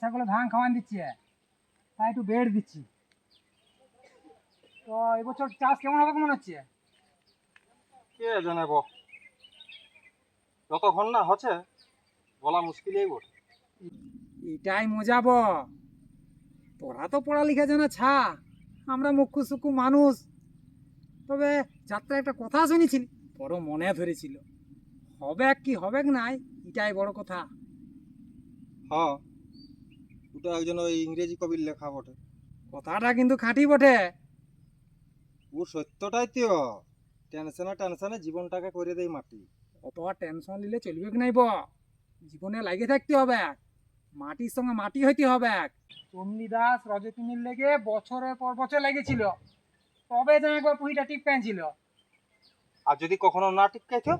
ছাগলে ধান খাওয়ান দিচ্ছে। তাই একটু বেড় দিচ্ছি। তো এবছর চাষ কেমন হবে মনে হচ্ছে? কে জানাব যতক্ষণ না হচ্ছে বলা মুশকিলই বটে। এটাই মজা ব। তোরা তো পড়ালেখা জানা ছা আমরা মুখ্য সুখ্য মানুষ। তবে যাত্রা একটা কথা শুনেছিলি বড় মনে ধরেছিল। হবে কি হবে নাই এটাই বড় কথা। হ্যাঁ ওটা একজন ওই ইংরেজি কবির লেখা বটে। কথাটা কিন্তু খাঁটি বটে। ও সত্যটাই তো। টেনশনে টেনশনে জীবনটাকে করে দেয় মাটি। অত টেনশন নিলে চলবে কি নাই ব? জীবনে লাগে থাকতে হবে মাটির সঙ্গে মাটি হইতে হবে চন্ডী দাস রজতিনীর লেগে বছরের পর বছর লেগেছিল তবে যেন একবার পুহিটা টিপ পেয়েছিল আর যদি কখনো না টিকাইছো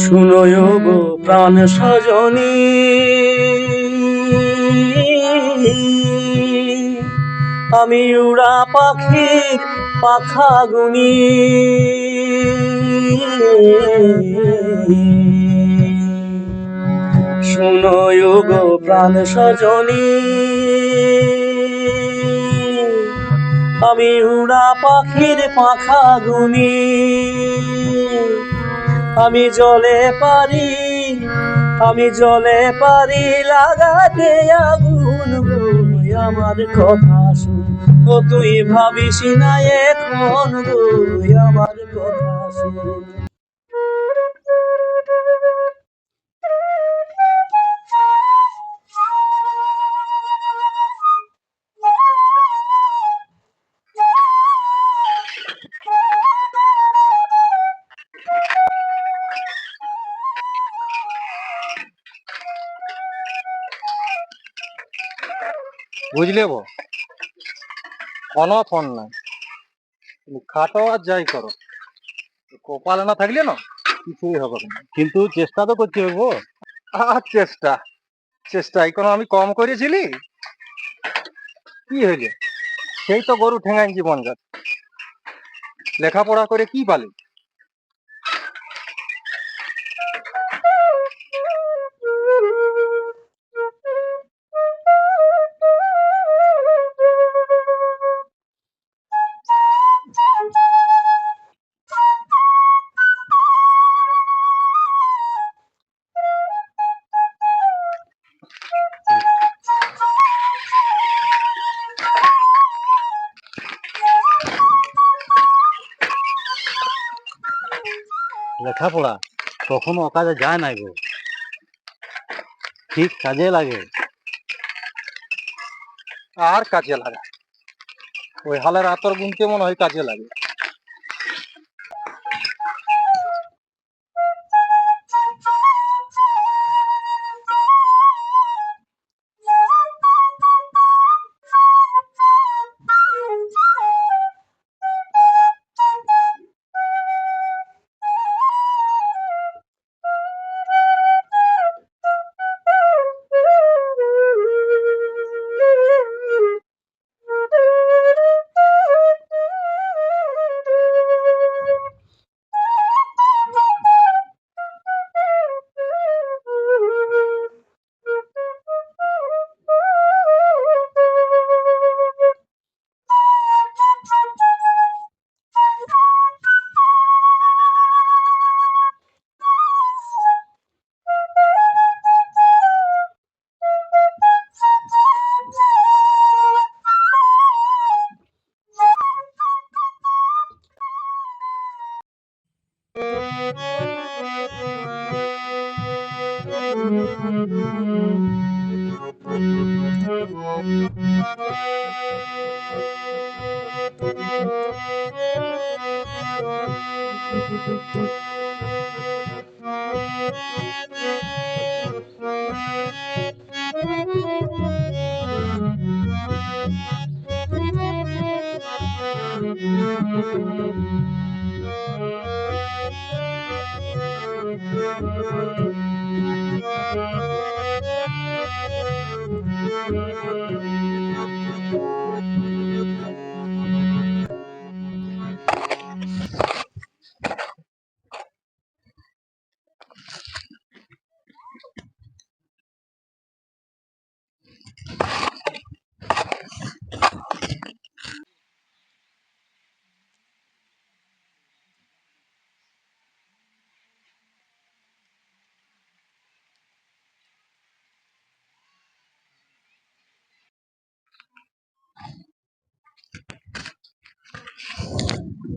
শুনয় গো প্রাণ সজনী। আমি উড়া পাখির পাখা গুনি। শুনয় গো প্রাণ সজনী। আমি উড়া পাখির পাখা গুনি। আমি জলে পারি, আমি জলে পারি, লাগাতে আগুন আমার কথা শুন ও তুই ভাবিস না, এখন আমার কথা শুন। বুঝলে বো কোনো ফোন নাই তুমি খাটো আর যাই করো। কপালে না থাকলে না কিছুই হবে না। কিন্তু চেষ্টা তো করতে হবে আর চেষ্টা চেষ্টা এখন আমি কম করেছিলি। কি হইলে? সেই তো গরু ঠেঙাইন জীবন যাত লেখাপড়া করে কি পালি? লেখাপড়া কখনো অকাজে যায় না গো। ঠিক কাজে লাগে। আর কাজে লাগে ওই হালের আতর গুনতে মনে হয় কাজে লাগে। Thank you.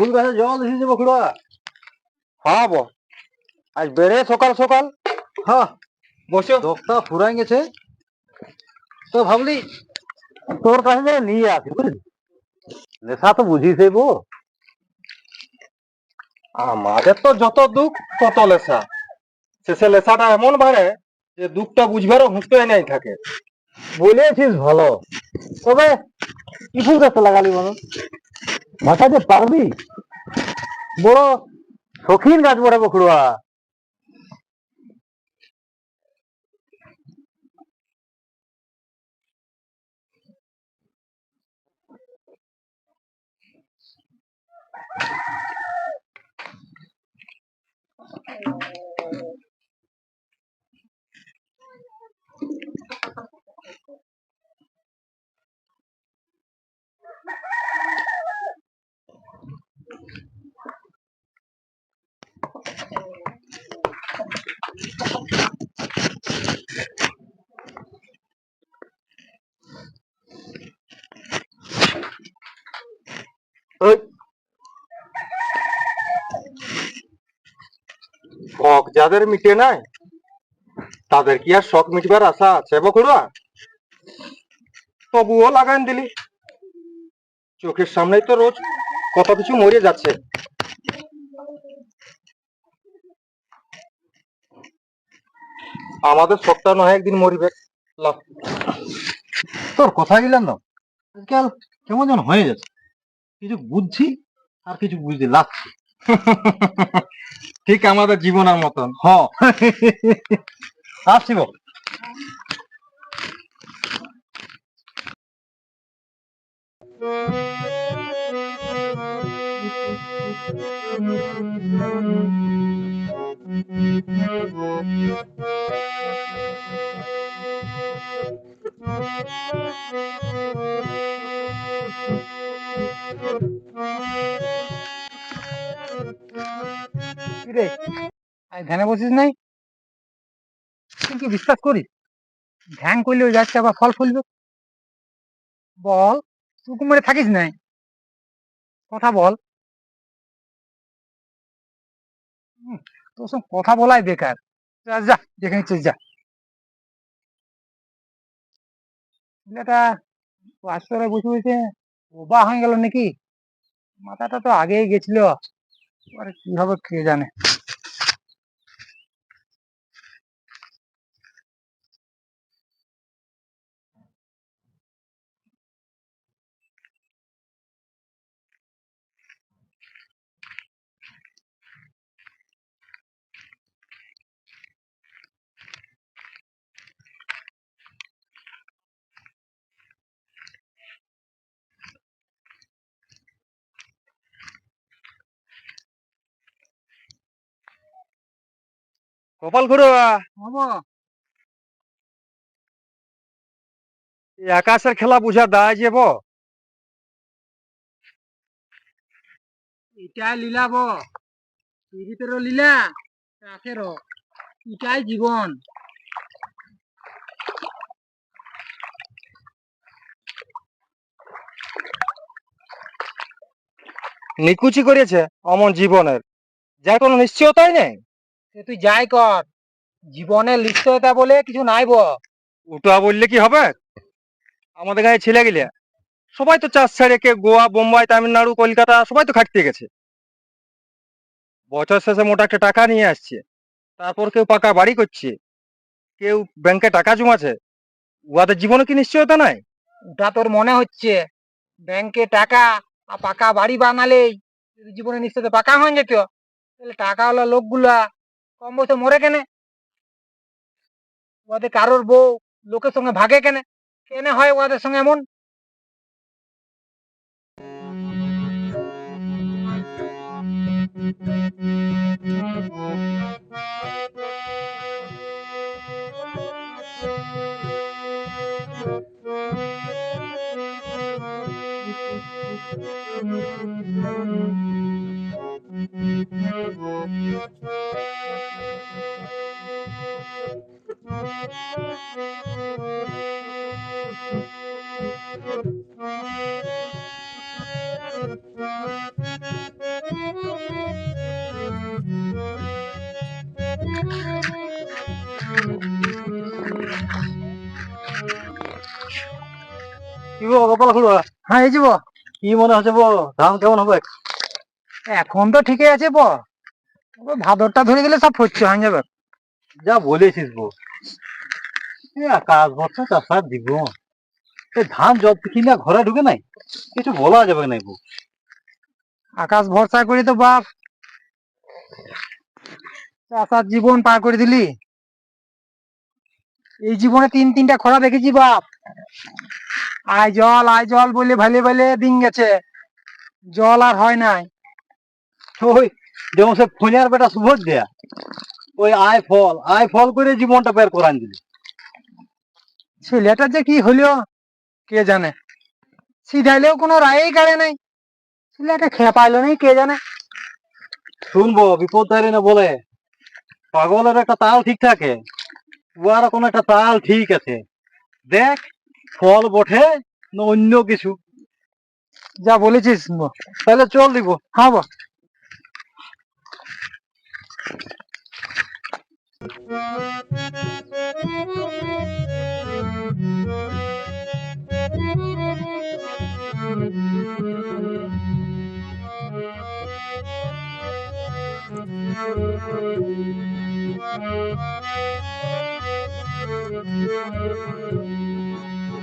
ফুল গাছে জল দিয়েছে বকুড়া হ্যাঁ বো আজ বেড়ে সকাল সকাল। হ্যাঁ বসো। দোকটা ফুরাই গেছে। তো ভাবলি তোর কাছে যে নিয়ে আসি বুঝলি? নেশা তো বুঝিস বো। আমাদের তো যত দুঃখ তত লেসা শেষে লেসাটা এমন বাড়ে যে দুঃখটা বুঝবারও হুঁকতে নাই থাকে। বলেছিস ভালো। তবে কি ফুল গাছটা লাগালি বলো? মাথা যে পারবি? বড় শখিন গাছ বড় বখড়ুয়া। ওই শখ যাদের মিটে নাই, তাদের কি আর শখ মিটবার আশা আছে বকুড়া তবুও লাগান দিলি। চোখের সামনেই তো রোজ কত কিছু মরে যাচ্ছে। আমাদের শখটা নয় একদিন মরিবে। তোর কথা গেলাম না। আজকাল কেমন যেন হয়ে যাচ্ছে। কিছু বুঝছি আর কিছু বুঝতে লাগছে। ঠিক আমাদের জীবনের মতন হ। আসছি বল ধ্যানে বসিস নাই? তুই কি বিশ্বাস করিস? ধ্যান করলে ওই গাছটা আবার ফল ফুলবে? বল, তুই কুমারে থাকিস নাই? কথা বল। তোর সঙ্গে কথা বলাই বেকার। যা যেখানে চল যা। ছেলেটা আসরে বসে বসে বোবা হয়ে গেল নাকি? মাথাটা তো আগেই গেছিল। এবারে কি হবে কে জানে কপাল ঘুরোয়া এই আকাশের খেলা বুঝা দায় যে বো। এটাই লীলা ব। পৃথিবীতেরও লীলা রাখেরও এটাই জীবন। নিকুচি করেছে অমন জীবনের। যার কোনো নিশ্চয়তাই নেই। তুই যাই কর। জীবনে নিশ্চয়তা বলে কিছু নাই ব ওটা বললে কি হবে? আমাদের গায়ে ছেলে গেলে। সবাই তো চাষ ছেড়ে কে গোয়া বোম্বাই তামিলনাড়ু কলকাতা সবাই তো খাটতে গেছে। বছর শেষে মোটা একটা টাকা নিয়ে আসছে। তারপর কেউ পাকা বাড়ি করছে। কেউ ব্যাংকে টাকা জমাছে উহাদের জীবনে কি নিশ্চয়তা নাই? ওটা তোর মনে হচ্ছে। ব্যাংকে টাকা আর পাকা বাড়ি বানালেই জীবনে নিশ্চয়তা পাকা হয়ে যেত। তাহলে টাকাওয়ালা লোকগুলা কম বয়সে মরে কেনে? ওদের কারোর বউ লোকের সঙ্গে ভাগে কেনে? কেনে হয় ওদের সঙ্গে এমন? Thank গো কপাল খুড়ো হ্যাঁ এই যাব কি মনে হচ্ছে বো ধান কেমন হবে? এখন তো ঠিকই আছে ব ভাদরটা ধরে গেলে সব ফচ্ছে হয়ে যাবে। যা বলেছিস বো আকাশ ভরসা চাষার দিব ধান জল কিনা ঘরে ঢুকে নাই। কিছু বলা যাবে নাই বো আকাশ ভরসা করে তো বাপ। চাষার জীবন পার করে দিলি। এই জীবনে তিন তিনটা খরা দেখেছি বাপ। আয় জল আয় জল বলে ভালে ভালে দিন গেছে। জল আর হয় নাই। ওই যেমন সে ফোনিয়ার বেটা সুভোজ দেয়া ওই আয় ফল আয় ফল করে জীবনটা বের করান দিলি। ছেলেটা যে কি হলো, কে জানে? সিধাইলেও কোনো রায়ই কাড়ে নাই। ছেলেটা খেপাইলো নাই, কে জানে? শুনব বিপদধারী না বলে। পাগলের একটা তাল ঠিক থাকে। উয়ার কোনো একটা তাল ঠিক আছে। দেখ ফল বটে না অন্য কিছু? যা বলেছিস তাহলে চল দিব হ্যাঁ বা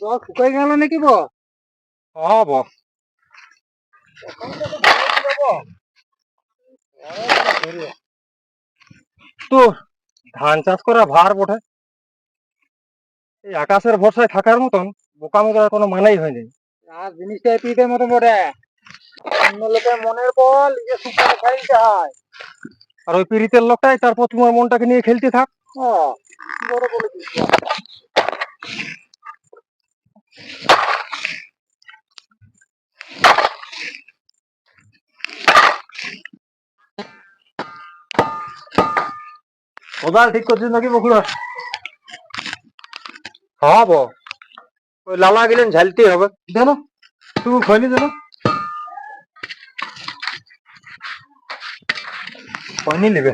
জল শুকাই গেল নাকি ব হব তো ধান চাষ করা ভার বটে। এই আকাশের ভরসায় থাকার মতন বোকামি করার কোনো মানেই হয়নি। আর জিনিসটা পিঠের মতো বটে। অন্য লোকের মনের বল নিজে সুপারে খাইতে হয়। আর ওই পীড়িতের লোকটাই তারপর তোমার মনটাকে নিয়ে খেলতে থাক। বড় বলেছিস। কোদাল ঠিক করছিস নাকি বকুড়া হব ওই লালা গেলেন ঝালতে হবে। দেন তুমি খয়নি দেন খয়নি নেবে।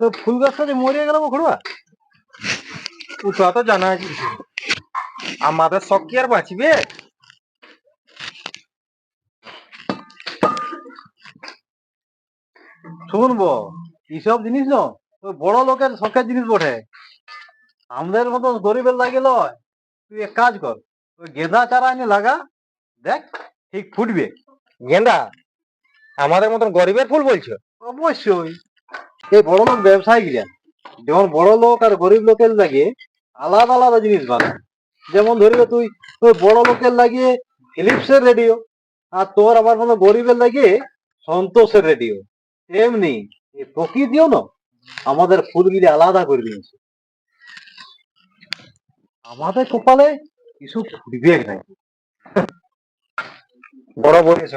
তো ফুল গাছটা যে মরে গেল ঘোড়া ওটা তো জানা আমাদের শখ কি আর বাঁচবে? শুনব এইসব জিনিস ন বড় লোকের শখের জিনিস বটে। আমাদের মতো গরিবের লাগে লয় তুই এক কাজ কর গেঁদা চারা এনে লাগা, দেখ ঠিক ফুটবে। গেঁদা? আমাদের মতন গরিবের ফুল বলছো? অবশ্যই। এই বড় লোক ব্যবসায়ী গিলা যেমন বড় লোক আর গরিব লোকের লাগে আলাদা আলাদা জিনিস বানায়। যেমন ধরিবে তুই ওই বড় লোকের লাগিয়ে ফিলিপসের রেডিও আর তোর আমার মতো গরিবের লাগে সন্তোষের রেডিও এমনি প্রকৃতিও না আমাদের ফুলগুলি আলাদা করে দিয়েছে। আমাদের কপালে কিছু ফুটবে নাকি বড় বলেছ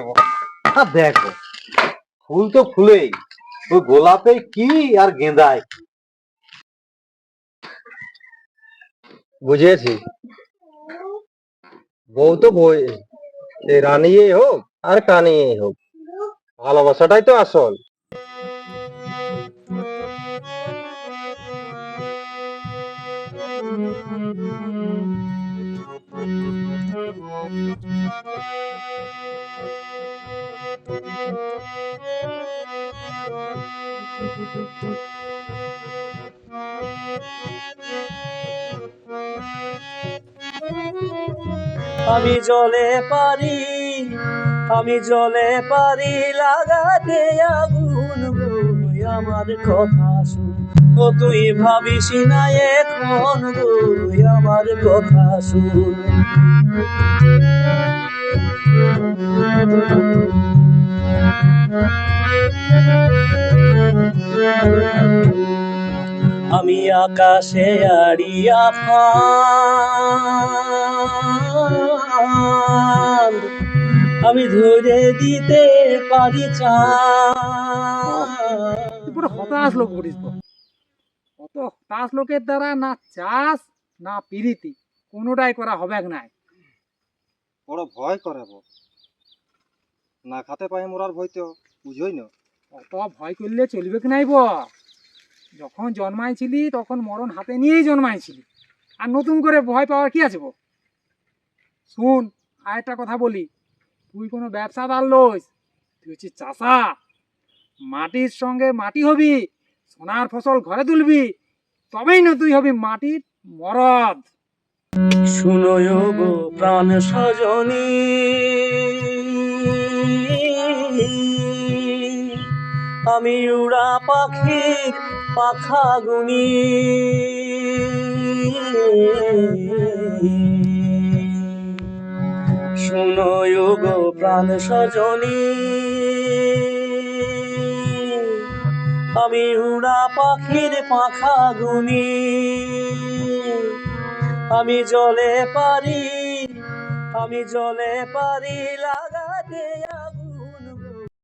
দেখো ফুল তো ফুলেই। ওই গোলাপে কি আর গেঁদায়। বুঝেছি। বউ তো বই রানিয়ে হোক আর কানিয়ে হোক। ভালোবাসাটাই তো আসল। আমি জলে পারি, আমি জলে পারি, লাগাতে আগুন আমার কথা শুন। ও তুই ভাবিস না এখন গো আমার কথা শুন। আমি আকাশে আড়িয়া ফান আমি ধরে দিতে পারি পুরো হতাশ লোক বলিস তো অত হতাশ লোকের দ্বারা না চাষ না পিরিতি কোনোটাই করা হবে নাই বড় ভয় করে। না খাতে পাই মোরার ভয় তো বুঝোই না। অত ভয় করলে চলবে কি নাই ব? যখন জন্মাইছিলি, তখন মরণ হাতে নিয়েই জন্মাইছিলি। আর নতুন করে ভয় পাওয়ার কি আছে শুন, আর একটা কথা বলি। তুই কোনো ব্যবসাদার লইস, তুই হচ্ছিস চাষা। মাটির সঙ্গে মাটি হবি, সোনার ফসল ঘরে তুলবি, তবেই না তুই হবি মাটির মরদ। শুনো গো প্রাণ সজনী। আমি উড়া পাখির পাখা গুনি শুনো গো প্রাণ সজনী। আমি উড়া পাখির পাখা গুনি আমি জলে পারি, আমি জলে পারি লাগাতে